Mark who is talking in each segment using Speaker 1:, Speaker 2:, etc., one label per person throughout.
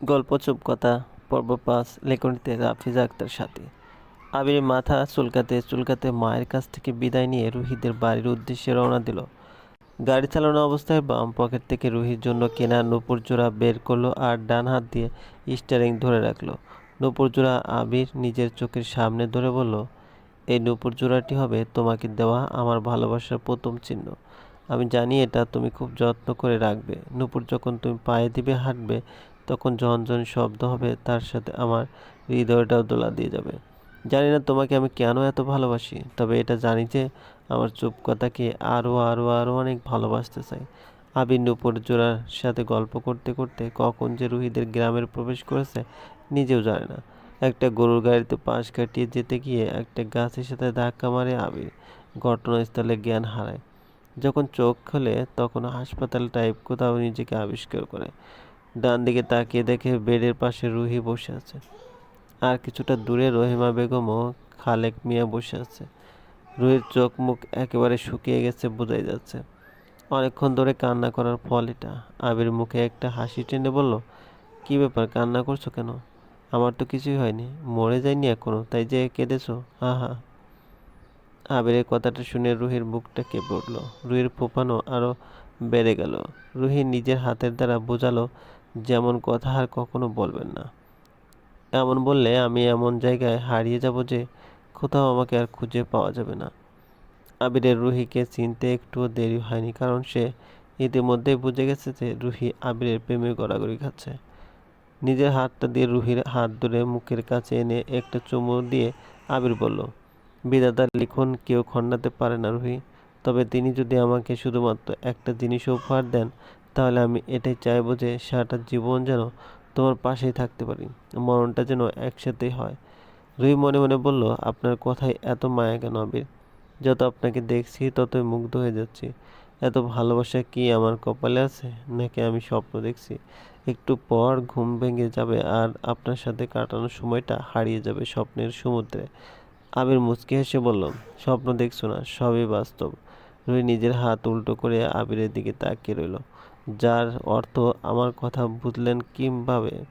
Speaker 1: গল্প চুপকথা পর্ব পাঁচ, লেখনীতে রাফিজা আক্তার সাথী। আবির মাথা চুলকাতে চুলকাতে মায়ের কাছ থেকে বিদায় নিয়ে রুহিদের বাড়ির উদ্দেশ্যে রওনা দিল। গাড়ি চালানো অবস্থায় বাম পকেট থেকে রুহির জন্য কেনা নূপুর জোড়া বের করল আর ডান হাত দিয়ে স্টারিং ধরে রাখল। নূপুর জোড়া আবির নিজের চোখের সামনে ধরে বলল, এই নূপুর জোড়াটি হবে তোমাকে দেওয়া আমার ভালোবাসার প্রথম চিহ্ন। আমি জানি এটা তুমি খুব যত্ন করে রাখবে। নূপুর যখন তুমি পায়ে দিবে, হাঁটবে তখন ঝনঝন শব্দ হবে তার সাথে আমার হৃদয়টাও দোলা দিয়ে যাবে। জানি না তোমাকে আমি কেন এত ভালোবাসি, তবে এটা জানি যে আমার চুপ কথাকে আরও আরও আরও অনেক ভালোবাসতে চাই। আবির নূপুর জোড়ার সাথে গল্প করতে করতে কখন যে রুহিদের গ্রামের প্রবেশ করেছে নিজেও জানে না। একটা গরুর গাড়িতে পাশ কাটিয়ে যেতে গিয়ে একটা গাছের সাথে ধাক্কা মারে আবির, ঘটনাস্থলে জ্ঞান হারায়। যখন চোখ খোলে তখন হাসপাতাল টাইপ কোথাও নিজেকে আবিষ্কার করে। ডান দিকে তাকিয়ে দেখে বেডের পাশে রুহি বসে আছে। আর কিছুটা দূরে রহিমা বেগম ও খালেক মিয়া বসে আছে। রুহির চোখ মুখ একেবারে শুকিয়ে গেছে বোঝাই যাচ্ছে। অনেকক্ষণ ধরে কান্না করার ফল এটা। আবির মুখে একটা হাসি টেনে বলল, কি ব্যাপার, কান্না করছ কেন? আমার তো কিছুই হয়নি। মরে যায়নি এখনও, তাই যে কেঁদেছো? হা হা। আবিরের কথাটা শুনে রুহির বুকটা কেঁপে উঠল। রুহির ফোপানো আরও বেড়ে গেল। রুহি নিজের হাতের দ্বারা বোঝালো যেমন কথা আর কখনো বলবেন না। এমন বললে আমি এমন জায়গায় হারিয়ে যাব যে কোথাও আমাকে আর খুঁজে পাওয়া যাবে না। আবিরের রুহিকে চিনতে একটুও দেরি হয়নি কারণ সে ইতিমধ্যেই বুঝে গেছে যে রুহি আবিরের প্রেমে গড়াগড়ি খাচ্ছে। নিজের হাতটা দিয়ে রুহির হাত ধরে মুখের কাছে এনে একটা চুমু দিয়ে আবির বলল বিধাতার লিখন কেউ খণ্ডাতে পারে না রুহি। তবে তিনি যদি আমাকে শুধুমাত্র একটা জিনিস উপহার দেন তাহলে আমি এটাই চাইব যে সারাটা জীবন যেন তোমার পাশেই থাকতে পারি। মরণটা যেন একসাথেই হয়। রুই মনে মনে বলল, আপনার কথায় এত মায়া কেন আবির? যত আপনাকে দেখছি, ততই মুগ্ধ হয়ে যাচ্ছি। এত ভালোবাসা কি আমার কপালে আছে? নাকি আমি স্বপ্ন দেখছি? একটু পর ঘুম ভেঙে যাবে আর আপনার সাথে কাটানোর সময়টা হারিয়ে যাবে স্বপ্নের সমুদ্রে। আবির মুচকি হেসে বলল, স্বপ্ন দেখছ না, সবই বাস্তব। রুই নিজের হাত উল্টো করে আবিরের দিকে তাকিয়ে রইল। যার অর্থ আমার কথা বুঝলেন কীভাবে?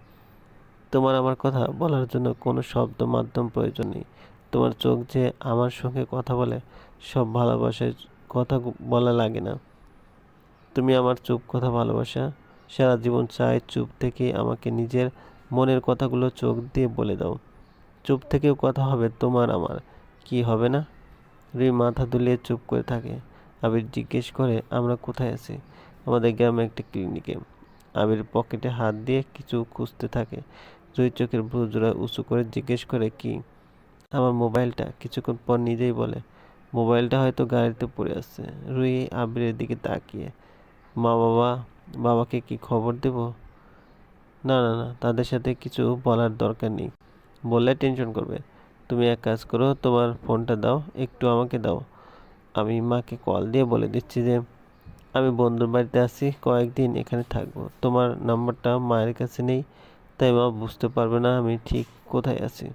Speaker 1: তোমার আমার কথা বলার জন্য কোনো শব্দ মাধ্যম প্রয়োজন নেই তোমার চোখ যে আমার সঙ্গে কথা বলে, সব ভালোবাসার কথা বলা লাগে না। তুমি আমার চুপ কথা ভালোবাসা। সারা জীবন চাই চুপ থেকে আমাকে নিজের মনের কথাগুলো চোখ দিয়ে বলে দাও। চুপ থেকেও কথা হবে তোমার আমার। কি হবে না? রি মাথা দুলিয়ে চুপ করে থাকে। আবির জিজ্ঞেস করে, আমরা কোথায় আছি? আমাদের গ্রামে একটি ক্লিনিকে আবির পকেটে হাত দিয়ে কিছু খুঁজতে থাকে। দুই চোখের ভ্রুজোড়া উঁচু করে জিজ্ঞেস করে, কি? আমার মোবাইলটা। কিছুক্ষণ পর নিজেই বলে, মোবাইলটা হয়তো গাড়িতে পড়ে আছে। রুই আবিরের দিকে তাকিয়ে, মা বাবা, বাবাকে কি খবর দেব? না না না, তাদের সাথে কিছু বলার দরকার নেই। বললে টেনশন করবে। তুমি এক কাজ করো, তোমার ফোনটা দাও, একটু আমাকে দাও। আমি মাকে কল দিয়ে বলে দিচ্ছি যে আমি বন্ধুর বাড়িতে আছি, কয়েকদিন এখানে থাকব। তোমার নাম্বারটা মায়ের কাছে নেই, তাই মা বুঝতে পারবে না আমি ঠিক কোথায় আছি।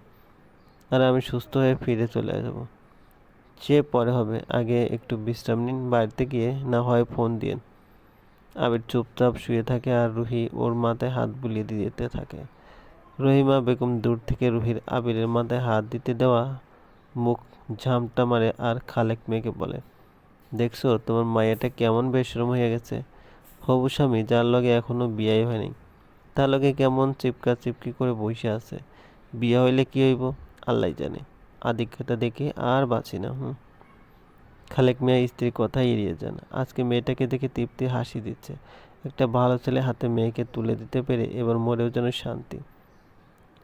Speaker 1: আর আমি সুস্থ হয়ে ফিরে চলে যাব। সে পরে হবে। আগে একটু বিশ্রাম নিন, বাড়িতে গিয়ে না হয় ফোন দিন আবির চুপচাপ শুয়ে থাকে আর রুহি ওর মাথায় হাত বুলিয়ে দিতে থাকে। রহিমা বেগম দূর থেকে রুহির আবিরের মাথায় হাত দিতে দেওয়া মুখ ঝামটা মারে আর খালেক মেয়েকে বলে দেখছ, তোমার মায়াটা কেমন বেশরম হয়ে গেছে? হবু স্বামী, যার লগে এখনও বিয়াই হয়নি। তার লগে কেমন চিপকা চিপকি করে বসে আছে? বিয়া হইলে কি হইব? আল্লাহ জানে। আদিক্ষতা দেখে আর বাঁচি না, হুম। খালেক মিয়া স্ত্রীর কথা এড়িয়ে যান। আজকে মেয়েটাকে দেখে তৃপ্তি হাসি দিচ্ছে। একটা ভালো ছেলে হাতে মেয়েকে তুলে দিতে পেরে এবার মরেও যেন শান্তি।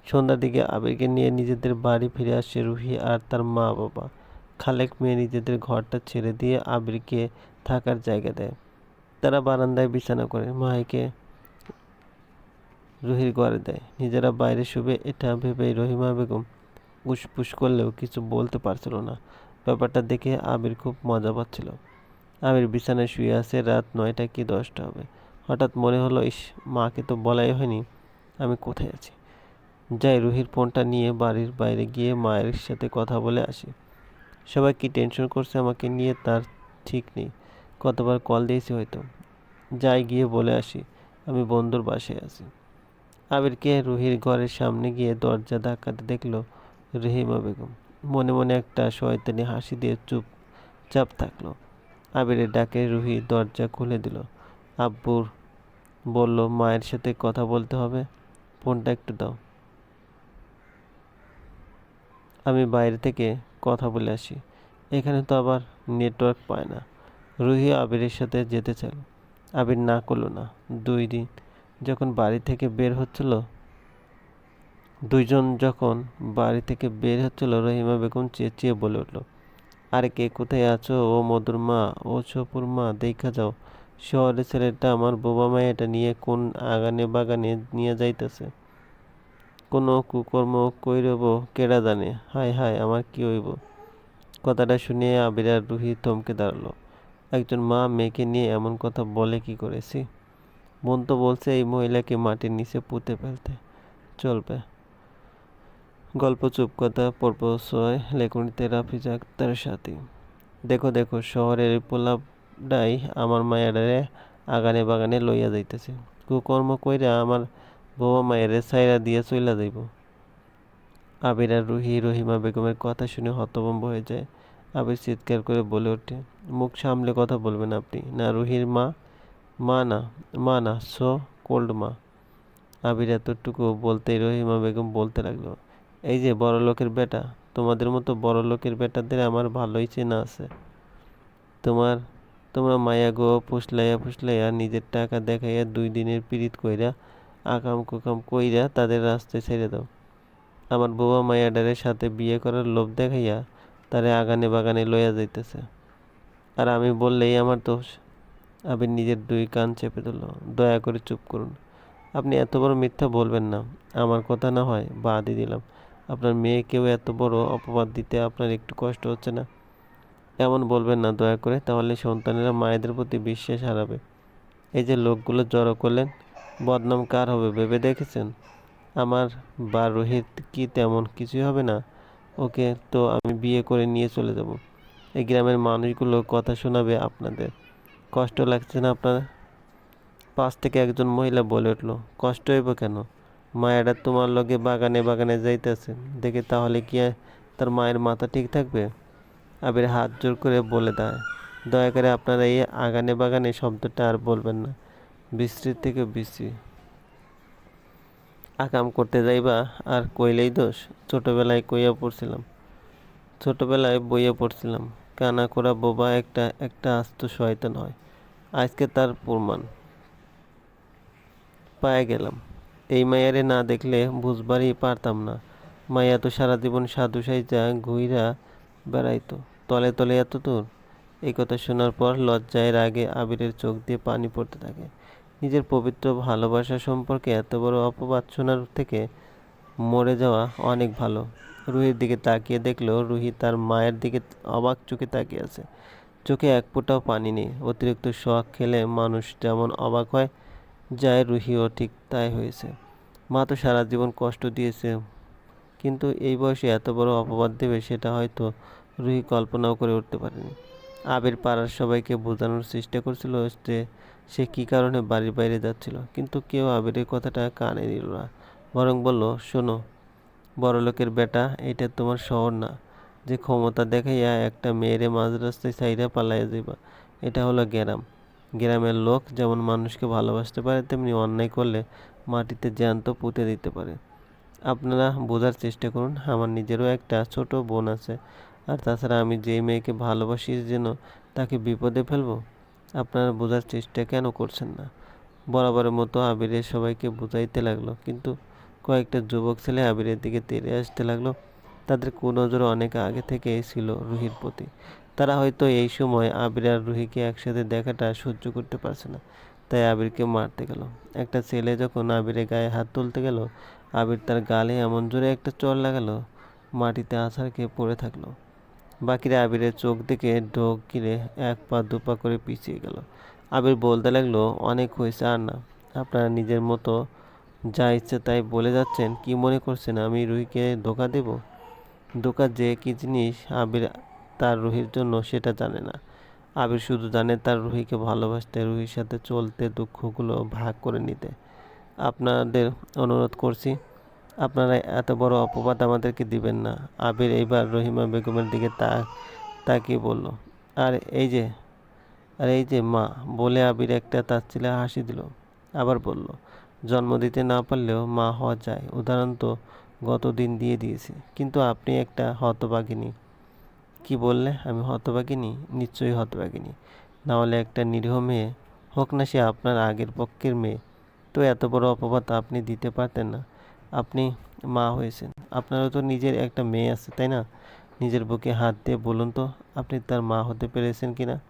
Speaker 1: সন্ধ্যার দিকে আবিরকে নিয়ে নিজেদের বাড়ি ফিরে আসে রুহি আর তার মা বাবা খালেক মেয়ে নিজেদের ঘরটা ছেড়ে দিয়ে আবিরকে থাকার জায়গা দেয়। তারা বারান্দায় বিছানা করে মাইকে রুহির ঘরে দেয়। নিজেরা বাইরে শুবে, এটা ভেবেই রহিমা বেগম উসপুস করলেও কিছু বলতে পারছিল না। ব্যাপারটা দেখে আবির খুব মজা পাচ্ছিল। আবির বিছানায় শুয়ে আছে, রাত নয়টা কি দশটা হবে? হঠাৎ মনে হলো, ইস, মাকে তো বলাই হয়নি, আমি কোথায় আছি? যাই রুহির ফোনটা নিয়ে বাড়ির বাইরে গিয়ে মায়ের সাথে কথা বলে আসি। সবাই কি টেনশন করছে আমাকে নিয়ে তার ঠিক নেই। কতবার কল দিয়েছি হয়তো। যাই গিয়ে বলে আসি, আমি বন্ধুর বাসায় আছি। আবিরকে রুহির ঘরের সামনে গিয়ে দরজা ধাক্কাতে দেখল রহিমা বেগম। মনে মনে একটা শয়তানি হাসি দিয়ে চুপ চাপ থাকল। আবিরের ডাকে রুহি দরজা খুলে দিল। আব্বুর বলল, মায়ের সাথে কথা বলতে হবে। ফোনটা একটু দাও। আমি বাইরে থেকে কথা বলে আসি। এখানে তো আবার নেটওয়ার্ক পায় না। রুহি আবিরের সাথে যেতে চাইল আবির না করল না। দুই দিন যখন বাড়ি থেকে বের হচ্ছিল, দুইজন যখন বাড়ি থেকে বের হচ্ছিল, রহিমা বেগম চেঁচিয়ে বলে উঠল, আরে কে কোথায় আছো? ও মধুর মা, ও সপুর মা, দেখা যাও। শহরের ছেলেটা আমার বোবা মায়েটা নিয়ে কোন আগানে বাগানে নিয়ে যাইতেছে। কোনো কুকর্ম কইরব কেডা জানে? হায় হায়, আমার কি হইব? কথাটা শুনে আবির আর রুহি থমকে দাঁড়াল। একজন মা মেয়েকে নিয়ে এমন কথা বলে কি করেছি বোন তো বলছে এই মহিলাকে মাটির নিচে পুঁতে ফেলতে। চলবে গল্প চুপকথা পর্ব ছয় লেখনীতে রাফিজ আক্তার সাথী দেখো দেখো, শহরের পোলাপডাই আমার মায়েরারে আগানে বাগানে লইয়া যাইতেছে। কুকর্ম কইরা আমার বৌমা মায়েরে সাইরা দিয়া চইলা যাইব। আবির আর রুহি রহিমা বেগমের কথা শুনে হতভম্ব হয়ে যায়। আবির চিৎকার করে বলে ওঠে, মুখ সামলে কথা বলবেন আপনি। না, রুহির মা মা না মা না, সো, কোল্ড মা। আবির এতটুকু বলতেই রহিমা বেগম বলতে লাগল, এই যে বড় লোকের বেটা, তোমাদের মতো বড় লোকের বেটাদের আমার ভালোই চেনা আছে। তোমার, তোমরা মায়া গো ফুসলাইয়া ফুসলাইয়া নিজের টাকা দেখাইয়া দুই দিনের পিরিত কইরা আকাম কুকাম কইরা তাদের রাস্তায় ছেড়ে দাও। আমার বউয়া মায়াডারের সাথে বিয়ে করার লোভ দেখাইয়া তারে আগানে বাগানে লইয়া যাইতেছে। আর আমি বললেই আমার দোষ। আবির নিজের দুই কান চেপে দিল দয়া করে চুপ করুন। আপনি এত বড় মিথ্যা বলবেন না। আমার কথা না হয় বাদই দিলাম। আপনার মেয়েকেও এত বড় অপবাদ দিতে আপনার একটু কষ্ট হচ্ছে না? এমন বলবেন না দয়া করে, তাহলে সন্তানেরা মায়েদের প্রতি বিশ্বাস হারাবে। এই যে লোকগুলো জড়ো করলেন বদনাম কার হবে? ভেবে দেখেছেন? আমার বা রোহিত কি তেমন কিছুই হবে না? ওকে তো আমি বিয়ে করে নিয়ে চলে যাব। এই গ্রামের মানুষগুলো কথা শোনাবে আপনাদের। কষ্ট লাগছে না আপনার? পাশ থেকে একজন মহিলা বলে উঠল, কষ্ট হইব কেন? মায়েরা তোমার লগে বাগানে বাগানে যাইতেছে। দেখে তাহলে কি তার মায়ের মাথা ঠিক থাকবে? আবির হাত জোর করে বলে দেয়, দয়া করে আপনারা এই আগানে বাগানে শব্দটা আর বলবেন না। বিশ্রীর থেকে বিশ্রী আকাম করতে যাইবা আর কইলেই দোষ, ছোটবেলায় কইয়া পড়ছিলাম। ছোটবেলায় বইয়া পড়ছিলাম, কানা করা বোবা একটা একটা আস্ত শয়তান হয়। আজকে তার প্রমাণ। পায়ে গেলাম। এই মায়ারে না দেখলে বুঝবারই পারতাম না। মায়া তো সারা জীবন সাধু সাইজা ঘুইরা বেড়াইতো। তলে তলে এত দূর? এই কথা শোনার পর লজ্জায় রাগে আবিরের চোখ দিয়ে পানি পড়তে থাকে। নিজের পবিত্র ভালোবাসা সম্পর্কে এত বড় অপবাদ শোনার থেকে মরে যাওয়া অনেক ভালো। রুহির দিকে তাকিয়ে দেখল রুহি তার মায়ের দিকে অবাক চোখে তাকিয়ে আছে। চোখে এক ফোঁটাও পানি নেই। অতিরিক্ত শখ খেলে মানুষ যেমন অবাক হয়, যায় রুহিও ঠিক তাই হয়েছে। মা তো সারা জীবন কষ্ট দিয়েছে, কিন্তু এই বয়সে এত বড় অপবাদ দেবে সেটা হয়তো রুহি কল্পনাও করে উঠতে পারেনি। আবির পাড়ার সবাইকে বোঝানোর চেষ্টা করছিল যে সে কী কারণে বাড়ির বাইরে যাচ্ছিল, কিন্তু কেউ আবিরের কথাটা কানে নিল না। বরং বলল, শোনো, বড়লোকের বেটা, এটা তোমার শহর না। যে ক্ষমতা দেখাইয়া একটা মেয়েরে মাঝ রাস্তায় সাইরা পালাইয়া যাইবা, এটা হলো গ্রাম। গ্রামের লোক যেমন মানুষকে ভালোবাসতে পারে, তেমনি অন্যায় করলে মাটিতে জ্যান্ত পুঁতে দিতে পারে। আপনারা বোঝার চেষ্টা করুন, আমার নিজেরও একটা ছোট বোন আছে। আর তাছাড়া আমি যেই মেয়েকে ভালোবাসি যেন তাকে বিপদে ফেলব, আপনারা বোঝার চেষ্টা কেন করছেন না? বরাবরের মতো আবিরের সবাইকে বুঝাইতে লাগল, কিন্তু কয়েকটা যুবক ছেলে আবিরের দিকে তেড়ে আসতে লাগল। তাদের কুনজর অনেক আগে থেকেই ছিল রুহির প্রতি। তারা হয়তো এই সময় আবির আর রুহিকে একসাথে দেখাটা সহ্য করতে পারছে না, তাই আবিরকে মারতে গেল। একটা ছেলে যখন আবিরের গায়ে হাত তুলতে গেল, আবির তার গালে এমন জোরে একটা চর লাগালো, মাটিতে আছাড় খেয়ে পড়ে থাকল। বাকিরা আবিরের চোখ দেখে ঢোক গিরে এক পা দু পা করে পিছিয়ে গেল। আবির বলতে লাগল, অনেক হয়েছে আর না। আপনারা নিজের মতো যা ইচ্ছে তাই বলে যাচ্ছেন, কি মনে করছেন আমি রুহিকে ধোকা দেব? ধোকা যে কি জিনিস আবির তার রুহির জন্য সেটা জানে না। আবির শুধু জানে তার রুহিকে ভালোবাসতে, রুহির সাথে চলতে, দুঃখগুলো ভাগ করে নিতে। আপনাদের অনুরোধ করছি আপনারা এত বড় অপবাদ আমাদেরকে দিবেন না। আবির এইবার রহিমা বেগমের দিকে তা, তাকিয়ে বলল, আর এই যে, আর এই যে মা, বলে আবির একটা তার ছেলে হাসি দিল। আবার বলল, জন্ম দিতে না পারলেও মা হওয়া যায়। উদাহরণ তো গত দিন দিয়ে দিয়েছি। কিন্তু আপনি একটা হতভাগিনী। কি বললে? আমি হতভাগিনী? নিশ্চয়ই হতভাগিনী। না হলে একটা নিরীহ মেয়ে। হোক না সে আপনার আগের পক্ষের মেয়ে। তো এত বড় অপবাদ আপনি দিতে পারতেন না। আপনি মা হয়েছেন। আপনারও তো নিজের একটা মেয়ে আছে, তাই না? নিজের বুকে হাত দিয়ে বলুন তো, আপনি তার মা হতে পেরেছেন কি না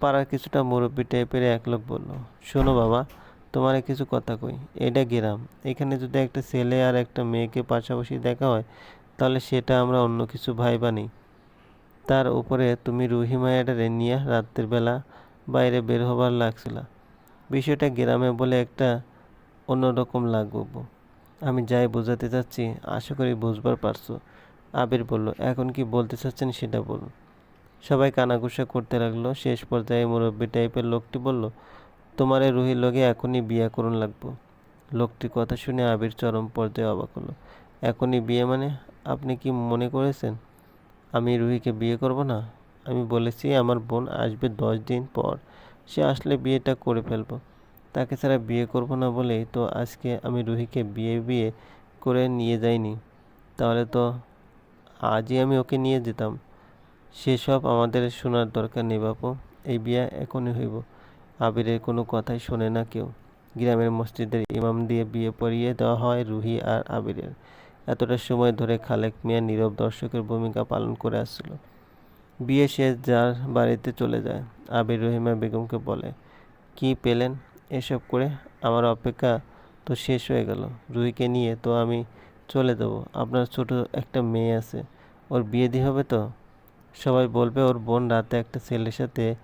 Speaker 1: পাড়ার কিছুটা মুরব্বী টাইপের এক লোক বলল, শোনো বাবা, তোমার কিছু কথা কই। এটা গ্রাম। এখানে যদি একটা ছেলে আর একটা মেয়েকে পাশাপাশি দেখা হয়, তাহলে সেটা আমরা অন্য কিছু ভাইবা নেই। তার উপরে তুমি রুহি মায়াটারে নিয়ে রাত্রের বেলা বাইরে বের হবার লাগছিল। বিষয়টা গ্রামে বলে একটা অন্যরকম লাগবো আমি যাই বোঝাতে চাচ্ছি, আশা করি বুঝবার পারছ। আবির বলল, এখন কি বলতে চাচ্ছেন সেটা বলুন। সবাই কানাঘুষা করতে লাগল। শেষ পর্যায়ে মুরব্বী টাইপের লোকটি বলল, তোমারে রুহির লোকে এখনই বিয়ে করুন লাগবো। লোকটির কথা শুনে আবির চরম পর্যায়ে অবাক হলো। এখনই বিয়ে মানে? আপনি কি মনে করেছেন? আমি রুহিকে বিয়ে করব না? আমি বলেছি, আমার বোন আসবে দশ দিন পর। সে আসলে বিয়েটা করে ফেলব। তাকে ছাড়া বিয়ে করব না বলেই তো আজকে আমি রুহিকে বিয়ে বিয়ে করে নিয়ে যাইনি। তাহলে তো আজই আমি ওকে নিয়ে যেতাম। সেসব আমাদের শোনার দরকার নেই বাপু, এই বিয়ে এখনই হইব। আবিরের কোনো কথাই শোনে না কেউ। গ্রামের মসজিদের ইমাম দিয়ে বিয়ে পড়িয়ে দেওয়া হয় রুহি আর আবিরের। এতটা সময় ধরে খালেক মিয়া নীরব দর্শকের ভূমিকা পালন করে আসছিল। বিয়ে শেষ যার বাড়িতে চলে যায়। আবির রহিমা বেগমকে বলে, কি পেলেন? এসব করে আমার অপেক্ষা তো শেষ হয়ে গেল। রুহিকে নিয়ে তো আমি চলে দেবো আপনার ছোট একটা মেয়ে আছে। ওর বিয়ে দিয়ে হবে তো? সবাই বলবে ওর বোন রাতে একটা ছেলের সাথে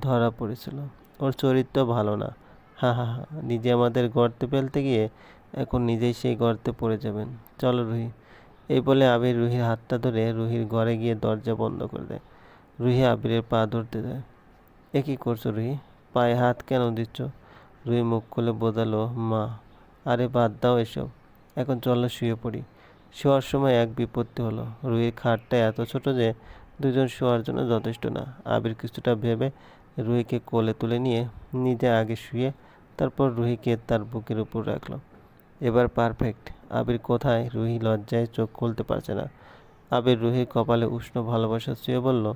Speaker 1: ধরা পড়েছিল। ওর চরিত্র ভালো না। হা হা হা, নিজে আমাদের গর্তে ফেলতে গিয়ে এখন নিজেই সেই গর্তে পড়ে যাবেন। চলো রুহি। এই বলে আবির রুহির হাতটা ধরে রুহির ঘরে গিয়ে দরজা বন্ধ করে দেয়। রুহি আবিরের পা ধরতে দেয়। এ কী করছ রুহি? পায়ে হাত কেন দিচ্ছ? রুহি মুখ খুলে বোঝালো, মা, আরে বাদ দাও এসব। এখন চলো শুয়ে পড়ি। শোয়ার সময় এক বিপত্তি হলো। রুহির খাটটা এত ছোট যে দুজন শোয়ার জন্য যথেষ্ট না। আবির কিছুটা ভেবে রুহিকে কোলে তুলে নিয়ে নিজে আগে শুয়ে তারপর রুহিকে তার বুকের উপর রাখল। এবার পারফেক্ট আবির কোথায়? রুহি লজ্জায় চোখ খুলতে পারছে না। আবির রুহির কপালে উষ্ণ ভালোবাসা ছুঁয়ে বলল,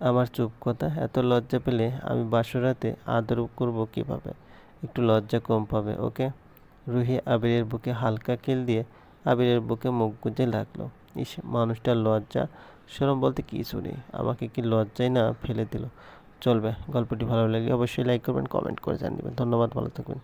Speaker 1: আমার চুপ কথা। এত লজ্জা পেলে আমি বাসরাতে আদর করব কীভাবে? একটু লজ্জা কম পাবে, ওকে? রুহি আবিরের বুকে হালকা কিল দিয়ে আবিরের বুকে মুখ গুঁজে লাগল। ইস, মানুষটার লজ্জা? সরম বলতে কিছু নেই। আমাকে কি লজ্জায় না ফেলে দিল? চলবে, গল্পটি ভালো লাগলে অবশ্যই লাইক করবেন কমেন্ট করে জানিয়ে দেবেন। ধন্যবাদ, ভালো থাকবেন।